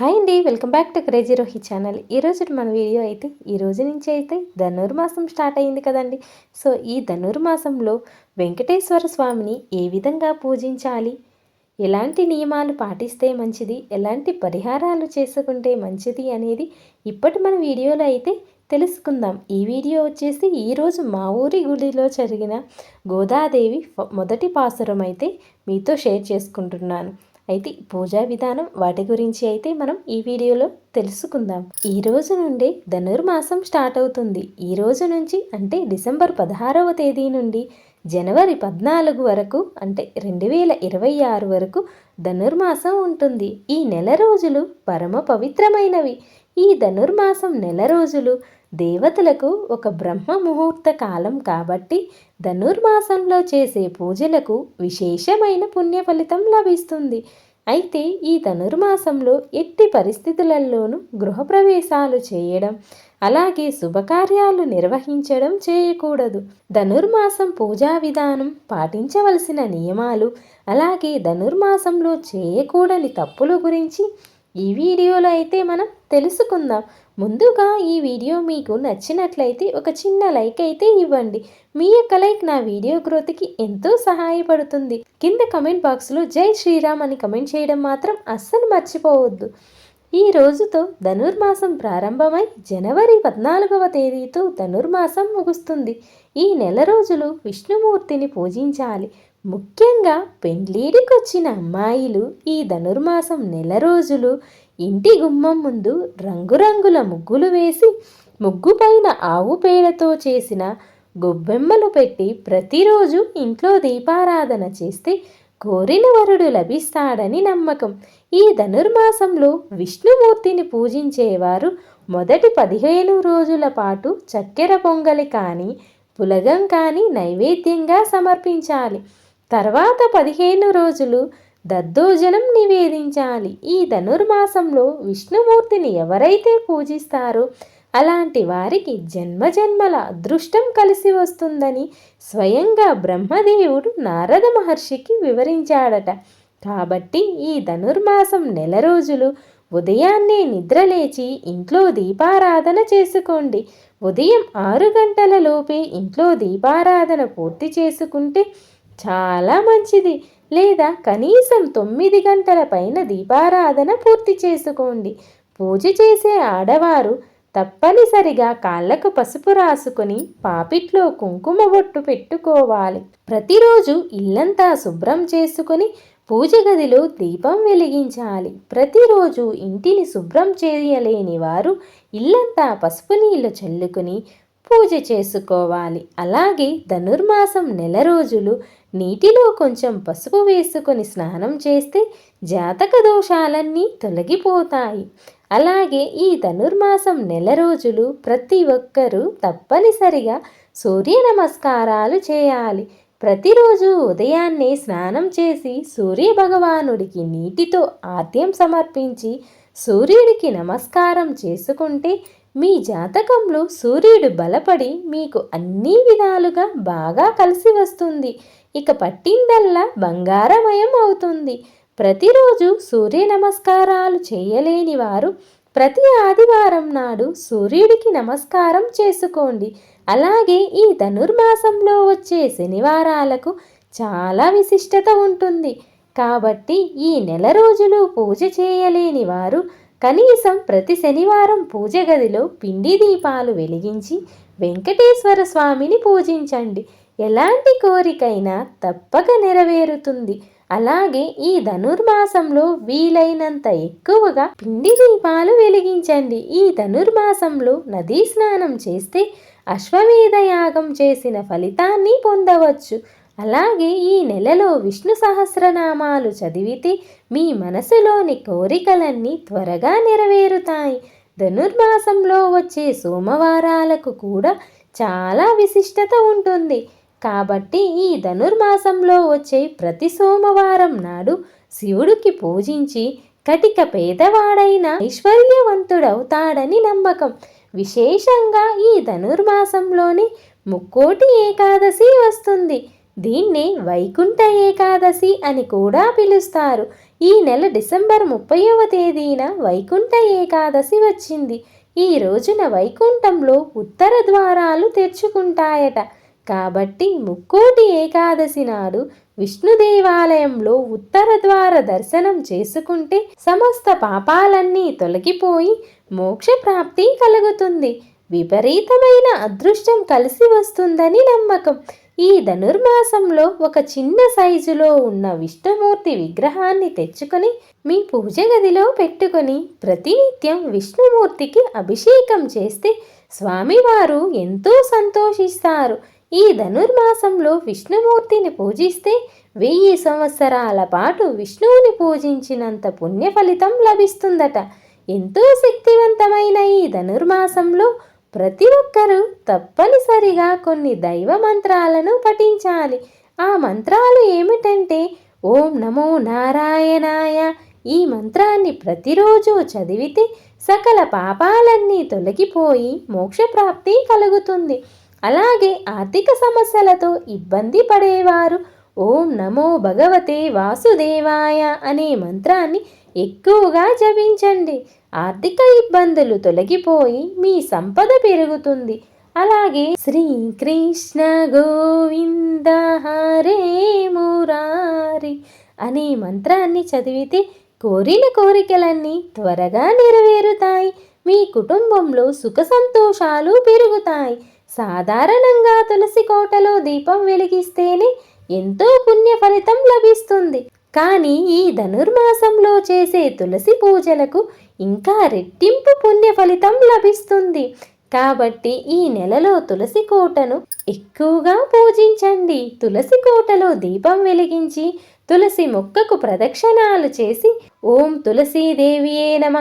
Hi అండి welcome back to crazy Rohi channel. ఈరోజు మన వీడియో అయితే ఈ రోజు నుంచి అయితే ధనుర్మాసం స్టార్ట్ అయింది కదండి. సో ఈ ధనుర్మాసంలో వెంకటేశ్వర స్వామిని ఏ విధంగా పూజించాలి? ఎలాంటి నియమాలు పాటిస్తే మంచిది? ఎలాంటి పరిహారాలు చేసుకుంటే మంచిది అనేది ఇప్పటి మన వీడియోలో అయితే తెలుసుకుందాం. ఈ వీడియో వచ్చేసి ఈరోజు మా ఊరి గుడిలో జరిగిన గోదాదేవి మొదటి పాసురం అయితే మీతో షేర్ చేసుకుంటున్నాను. అయితే పూజా విధానం వాటి గురించి అయితే మనం ఈ వీడియోలో తెలుసుకుందాం. ఈ రోజు నుండి ధనుర్మాసం స్టార్ట్ అవుతుంది. ఈ రోజు నుంచి అంటే డిసెంబర్ పదహారవ తేదీ నుండి జనవరి పద్నాలుగు వరకు అంటే రెండు వేల ఇరవై ఆరు వరకు ధనుర్మాసం ఉంటుంది. ఈ నెల రోజులు పరమ పవిత్రమైనవి. ఈ ధనుర్మాసం నెల రోజులు దేవతలకు ఒక బ్రహ్మ ముహూర్త కాలం కాబట్టి ధనుర్మాసంలో చేసే పూజలకు విశేషమైన పుణ్య ఫలితం లభిస్తుంది. అయితే ఈ ధనుర్మాసంలో ఎట్టి పరిస్థితులలోనూ గృహప్రవేశాలు చేయడం అలాగే శుభకార్యాలు నిర్వహించడం చేయకూడదు. ధనుర్మాసం పూజా విధానం పాటించవలసిన నియమాలు అలాగే ధనుర్మాసంలో చేయకూడని తప్పుల గురించి ఈ వీడియోలో అయితే మనం తెలుసుకుందాం. ముందుగా ఈ వీడియో మీకు నచ్చినట్లయితే ఒక చిన్న లైక్ అయితే ఇవ్వండి. మీ యొక్క లైక్ నా వీడియో గ్రోత్కి ఎంతో సహాయపడుతుంది. కింద కమెంట్ బాక్స్లో జై శ్రీరామ్ అని కమెంట్ చేయడం మాత్రం అస్సలు మర్చిపోవద్దు. ఈ రోజుతో ధనుర్మాసం ప్రారంభమై జనవరి పద్నాలుగవ తేదీతో ధనుర్మాసం ముగుస్తుంది. ఈ నెల రోజులు విష్ణుమూర్తిని పూజించాలి. ముఖ్యంగా పెండ్లీడికొచ్చిన అమ్మాయిలు ఈ ధనుర్మాసం నెల రోజులు ఇంటి గుమ్మం ముందు రంగురంగుల ముగ్గులు వేసి ముగ్గు పైన ఆవు పేడతో చేసిన గొబ్బెమ్మలు పెట్టి ప్రతిరోజు ఇంట్లో దీపారాధన చేస్తే కోరిన వరుడు లభిస్తాడని నమ్మకం. ఈ ధనుర్మాసంలో విష్ణుమూర్తిని పూజించేవారు మొదటి పదిహేను రోజుల పాటు చక్కెర పొంగలి కానీ పులగం కానీ నైవేద్యంగా సమర్పించాలి. తర్వాత పదిహేను రోజులు దద్దోజనం నివేదించాలి. ఈ ధనుర్మాసంలో విష్ణుమూర్తిని ఎవరైతే పూజిస్తారో అలాంటి వారికి జన్మజన్మల అదృష్టం కలిసి వస్తుందని స్వయంగా బ్రహ్మదేవుడు నారద మహర్షికి వివరించాడట. కాబట్టి ఈ ధనుర్మాసం నెల రోజులు ఉదయాన్నే నిద్రలేచి ఇంట్లో దీపారాధన చేసుకోండి. ఉదయం ఆరు గంటల లోపే ఇంట్లో దీపారాధన పూర్తి చేసుకుంటే చాలా మంచిది. లేదా కనీసం తొమ్మిది గంటల పైన దీపారాధన పూర్తి చేసుకోండి. పూజ చేసే ఆడవారు తప్పనిసరిగా కాళ్ళకు పసుపు రాసుకొని పాపిట్లో కుంకుమ బొట్టు పెట్టుకోవాలి. ప్రతిరోజు ఇల్లంతా శుభ్రం చేసుకొని పూజ గదిలో దీపం వెలిగించాలి. ప్రతిరోజు ఇంటిని శుభ్రం చేయలేని వారు ఇల్లంతా పసుపు నీళ్ళు చల్లుకొని పూజ చేసుకోవాలి. అలాగే ధనుర్మాసం నెల రోజులు నీటిలో కొంచెం పసుపు వేసుకొని స్నానం చేస్తే జాతక దోషాలన్నీ తొలగిపోతాయి. అలాగే ఈ ధనుర్మాసం నెల రోజులు ప్రతి ఒక్కరూ తప్పనిసరిగా సూర్య నమస్కారాలు చేయాలి. ప్రతిరోజు ఉదయాన్నే స్నానం చేసి సూర్య భగవానుడికి నీటితో ఆద్యం సమర్పించి సూర్యుడికి నమస్కారం చేసుకుంటే మీ జాతకంలో సూర్యుడు బలపడి మీకు అన్ని విధాలుగా బాగా కలిసి వస్తుంది. ఇక పట్టిందల్లా బంగారమయం అవుతుంది. ప్రతిరోజు సూర్య నమస్కారాలు చేయలేని వారు ప్రతి ఆదివారం నాడు సూర్యుడికి నమస్కారం చేసుకోండి. అలాగే ఈ ధనుర్మాసంలో వచ్చే శనివారాలకు చాలా విశిష్టత ఉంటుంది. కాబట్టి ఈ నెల రోజులు పూజ చేయలేని వారు కనీసం ప్రతి శనివారం పూజ గదిలో పిండి దీపాలు వెలిగించి వెంకటేశ్వర స్వామిని పూజించండి. ఎలాంటి కోరికైనా తప్పక నెరవేరుతుంది. అలాగే ఈ ధనుర్మాసంలో వీలైనంత ఎక్కువగా పిండి దీపాలు వెలిగించండి. ఈ ధనుర్మాసంలో నదీ స్నానం చేస్తే అశ్వమేధ యాగం చేసిన ఫలితాన్ని పొందవచ్చు. అలాగే ఈ నెలలో విష్ణు సహస్రనామాలు చదివితే మీ మనసులోని కోరికలన్నీ త్వరగా నెరవేరుతాయి. ధనుర్మాసంలో వచ్చే సోమవారాలకు కూడా చాలా విశిష్టత ఉంటుంది. కాబట్టి ఈ ధనుర్మాసంలో వచ్చే ప్రతి సోమవారం నాడు శివుడికి పూజించి కటిక పేదవాడైన ఐశ్వర్యవంతుడవుతాడని నమ్మకం. విశేషంగా ఈ ధనుర్మాసంలోనే ముక్కోటి ఏకాదశి వస్తుంది. దీన్నే వైకుంఠ ఏకాదశి అని కూడా పిలుస్తారు. ఈ నెల డిసెంబర్ ముప్పైవ తేదీన వైకుంఠ ఏకాదశి వచ్చింది. ఈ రోజున వైకుంఠంలో ఉత్తర ద్వారాలు తెరుచుకుంటాయట. కాబట్టి ముక్కోటి ఏకాదశి నాడు విష్ణు దేవాలయంలో ఉత్తర ద్వార దర్శనం చేసుకుంటే సమస్త పాపాలన్నీ తొలగిపోయి మోక్ష ప్రాప్తి కలుగుతుంది. విపరీతమైన అదృష్టం కలిసి వస్తుందని నమ్మకం. ఈ ధనుర్మాసంలో ఒక చిన్న సైజులో ఉన్న విష్ణుమూర్తి విగ్రహాన్ని తెచ్చుకొని మీ పూజ గదిలో పెట్టుకొని ప్రతినిత్యం విష్ణుమూర్తికి అభిషేకం చేస్తే స్వామివారు ఎంతో సంతోషిస్తారు. ఈ ధనుర్మాసంలో విష్ణుమూర్తిని పూజిస్తే వెయ్యి సంవత్సరాల పాటు విష్ణువుని పూజించినంత పుణ్య ఫలితం లభిస్తుందట. ఎంతో శక్తివంతమైన ఈ ధనుర్మాసంలో ప్రతి ఒక్కరూ తప్పనిసరిగా కొన్ని దైవ మంత్రాలను పఠించాలి. ఆ మంత్రాలు ఏమిటంటే ఓం నమో నారాయణాయ ఈ మంత్రాన్ని ప్రతిరోజు చదివితే సకల పాపాలన్నీ తొలగిపోయి మోక్షప్రాప్తి కలుగుతుంది. అలాగే ఆర్థిక సమస్యలతో ఇబ్బంది పడేవారు ఓం నమో భగవతే వాసుదేవాయ అనే మంత్రాన్ని ఎక్కువగా జపించండి. ఆర్థిక ఇబ్బందులు తొలగిపోయి మీ సంపద పెరుగుతుంది. అలాగే శ్రీకృష్ణ గోవింద హరే మురారి అనే మంత్రాన్ని చదివితే కోరిన కోరికలన్నీ త్వరగా నెరవేరుతాయి. మీ కుటుంబంలో సుఖ సంతోషాలు పెరుగుతాయి. సాధారణంగా తులసి కోటలో దీపం వెలిగిస్తేనే ఎంతో పుణ్య ఫలితం లభిస్తుంది. కానీ ఈ ధనుర్మాసంలో చేసే తులసి పూజలకు ఇంకా రెట్టింపు పుణ్య ఫలితం లభిస్తుంది. కాబట్టి ఈ నెలలో తులసి కోటను ఎక్కువగా పూజించండి. తులసి కోటలో దీపం వెలిగించి తులసి మొక్కకు ప్రదక్షిణాలు చేసి ఓం తులసీదేవియే నమ.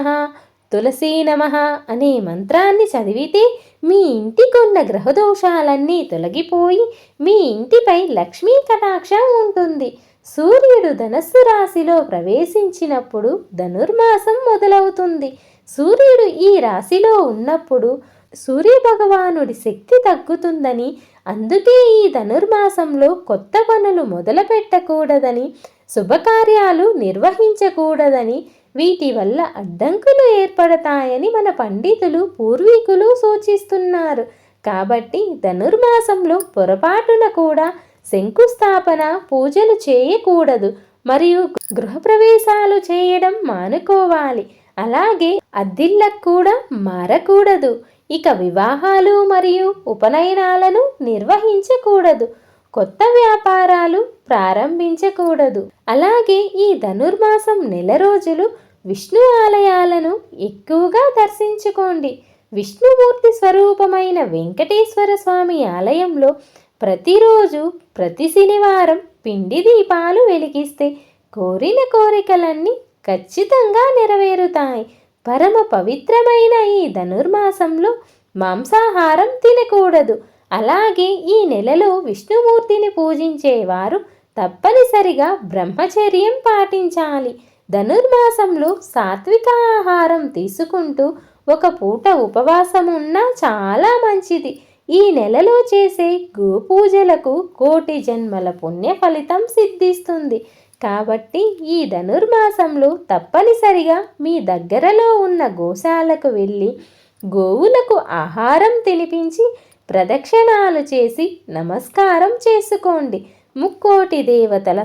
తులసీ నమ అనే మంత్రాన్ని చదివితే మీ ఇంటికున్న గ్రహదోషాలన్నీ తొలగిపోయి మీ ఇంటిపై లక్ష్మీ కటాక్షం ఉంటుంది. సూర్యుడు ధనస్సు రాశిలో ప్రవేశించినప్పుడు ధనుర్మాసం మొదలవుతుంది. సూర్యుడు ఈ రాశిలో ఉన్నప్పుడు సూర్యభగవానుడి శక్తి తగ్గుతుందని అందుకే ఈ ధనుర్మాసంలో కొత్త పనులు మొదలుపెట్టకూడదని శుభకార్యాలు నిర్వహించకూడదని వీటి వల్ల అడ్డంకులు ఏర్పడతాయని మన పండితులు పూర్వీకులు సూచిస్తున్నారు. కాబట్టి ధనుర్మాసంలో పొరపాటున కూడా శంకుస్థాపన పూజలు చేయకూడదు. మరియు గృహప్రవేశాలు చేయడం మానుకోవాలి. అలాగే అద్దిళ్ళకు కూడా మారకూడదు. ఇక వివాహాలు మరియు ఉపనయనాలను నిర్వహించకూడదు. కొత్త వ్యాపారాలు ప్రారంభించకూడదు. అలాగే ఈ ధనుర్మాసం నెల రోజులు విష్ణు ఆలయాలను ఎక్కువగా దర్శించుకోండి. విష్ణుమూర్తి స్వరూపమైన వెంకటేశ్వర స్వామి ఆలయంలో ప్రతిరోజు ప్రతి శనివారం పిండి దీపాలు వెలిగిస్తే కోరిన కోరికలన్నీ ఖచ్చితంగా నెరవేరుతాయి. పరమ పవిత్రమైన ఈ ధనుర్మాసంలో మాంసాహారం తినకూడదు. అలాగే ఈ నెలలో విష్ణుమూర్తిని పూజించేవారు తప్పనిసరిగా బ్రహ్మచర్యం పాటించాలి. ధనుర్మాసంలో సాత్విక ఆహారం తీసుకుంటూ ఒక పూట ఉపవాసం ఉన్నా చాలా మంచిది. ఈ నెలలో చేసే గోపూజలకు కోటి జన్మల పుణ్య ఫలితం సిద్ధిస్తుంది. కాబట్టి ఈ ధనుర్మాసంలో తప్పనిసరిగా మీ దగ్గరలో ఉన్న గోశాలకు వెళ్ళి గోవులకు ఆహారం తినిపించి ప్రదక్షిణాలు చేసి నమస్కారం చేసుకోండి. ముక్కోటి దేవతల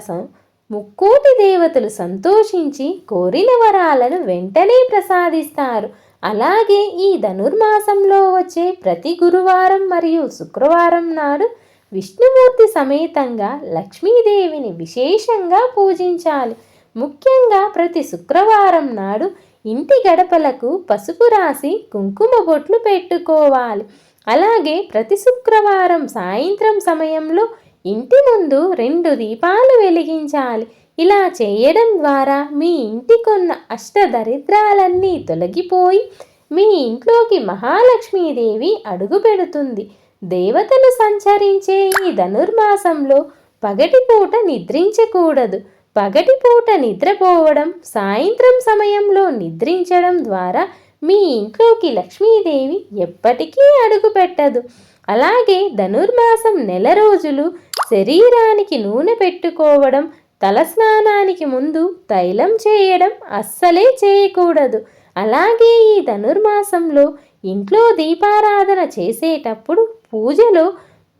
ముక్కోటి దేవతలు సంతోషించి కోరిన వరాలను వెంటనే ప్రసాదిస్తారు. అలాగే ఈ ధనుర్మాసంలో వచ్చే ప్రతి గురువారం మరియు శుక్రవారం నాడు విష్ణుమూర్తి సమేతంగా లక్ష్మీదేవిని విశేషంగా పూజించాలి. ముఖ్యంగా ప్రతి శుక్రవారం నాడు ఇంటి గడపలకు పసుపు రాసి కుంకుమ బొట్లు పెట్టుకోవాలి. అలాగే ప్రతి శుక్రవారం సాయంత్రం సమయంలో ఇంటి ముందు రెండు దీపాలు వెలిగించాలి. ఇలా చేయడం ద్వారా మీ ఇంటికున్న అష్టదరిద్రాలన్నీ తొలగిపోయి మీ ఇంట్లోకి మహాలక్ష్మీదేవి అడుగు పెడుతుంది. దేవతలు సంచరించే ఈ ధనుర్మాసంలో పగటిపూట నిద్రించకూడదు. పగటిపూట నిద్రపోవడం సాయంత్రం సమయంలో నిద్రించడం ద్వారా మీ ఇంట్లోకి లక్ష్మీదేవి ఎప్పటికీ అడుగు పెట్టదు. అలాగే ధనుర్మాసం నెల రోజులు శరీరానికి నూనె పెట్టుకోవడం తలస్నానానికి ముందు తైలం చేయడం అస్సలే చేయకూడదు. అలాగే ఈ ధనుర్మాసంలో ఇంట్లో దీపారాధన చేసేటప్పుడు పూజలో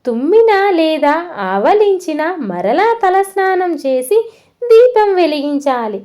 తుమ్మిన లేదా ఆవలించిన మరలా తలస్నానం చేసి దీపం వెలిగించాలి.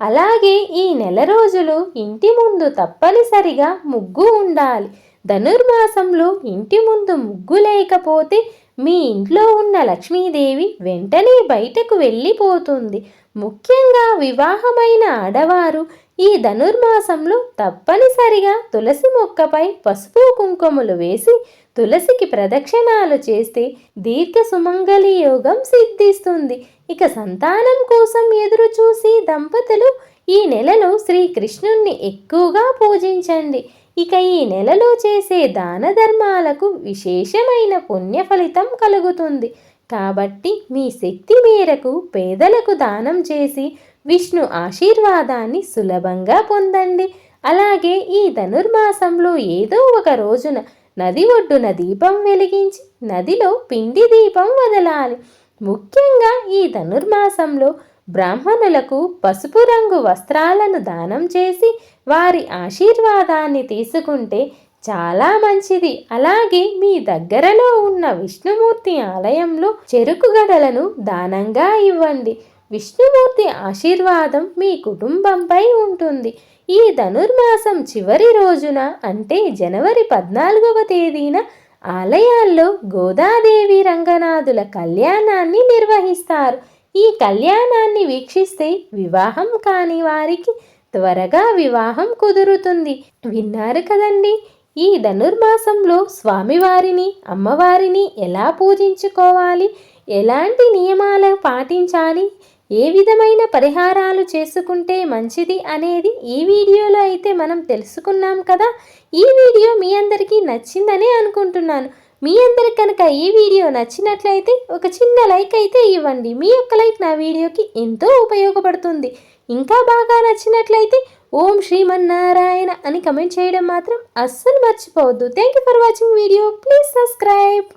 అలాగే ఈ నెల రోజులు ఇంటి ముందు తప్పనిసరిగా ముగ్గు ఉండాలి. ధనుర్మాసంలో ఇంటి ముందు ముగ్గు లేకపోతే మీ ఇంట్లో ఉన్న లక్ష్మీదేవి వెంటనే బయటకు వెళ్ళిపోతుంది. ముఖ్యంగా వివాహమైన ఆడవారు ఈ ధనుర్మాసంలో తప్పనిసరిగా తులసి మొక్కపై పసుపు కుంకుమలు వేసి తులసికి ప్రదక్షిణాలు చేస్తే దీర్ఘ సుమంగళి యోగం సిద్ధిస్తుంది. ఇక సంతానం కోసం ఎదురు చూసి దంపతులు ఈ నెలలో శ్రీకృష్ణుణ్ణి ఎక్కువగా పూజించండి. ఇక ఈ నెలలో చేసే దాన ధర్మాలకు విశేషమైన పుణ్య ఫలితం కలుగుతుంది. కాబట్టి మీ శక్తి మేరకు పేదలకు దానం చేసి విష్ణు ఆశీర్వాదాన్ని సులభంగా పొందండి. అలాగే ఈ ధనుర్మాసంలో ఏదో ఒక రోజున నది ఒడ్డున దీపం వెలిగించి నదిలో పిండి దీపం వదలాలి. ముఖ్యంగా ఈ ధనుర్మాసంలో బ్రాహ్మణులకు పసుపు రంగు వస్త్రాలను దానం చేసి వారి ఆశీర్వాదాన్ని తీసుకుంటే చాలా మంచిది. అలాగే మీ దగ్గరలో ఉన్న విష్ణుమూర్తి ఆలయంలో చెరుకు గడలను దానంగా ఇవ్వండి. విష్ణుమూర్తి ఆశీర్వాదం మీ కుటుంబంపై ఉంటుంది. ఈ ధనుర్మాసం చివరి రోజున అంటే జనవరి పద్నాలుగవ తేదీన ఆలయాల్లో గోదాదేవి రంగనాథుల కళ్యాణాన్ని నిర్వహిస్తారు. ఈ కళ్యాణాన్ని వీక్షిస్తే వివాహం కాని వారికి త్వరగా వివాహం కుదురుతుంది. విన్నారు కదండి ఈ ధనుర్మాసంలో స్వామివారిని అమ్మవారిని ఎలా పూజించుకోవాలి? ఎలాంటి నియమాలు పాటించాలి? ఏ విధమైన పరిహారాలు చేసుకుంటే మంచిది అనేది ఈ వీడియోలో అయితే మనం తెలుసుకున్నాం కదా. ఈ వీడియో మీ అందరికీ నచ్చిందనే అనుకుంటున్నాను. మీ అందరికి కనుక ఈ వీడియో నచ్చినట్లయితే ఒక చిన్న లైక్ అయితే ఇవ్వండి. మీ యొక్క లైక్ నా వీడియోకి ఎంతో ఉపయోగపడుతుంది. ఇంకా బాగా నచ్చినట్లయితే ఓం శ్రీమన్నారాయణ అని కమెంట్ చేయడం మాత్రం అస్సలు మర్చిపోవద్దు. Thank you for watching video please subscribe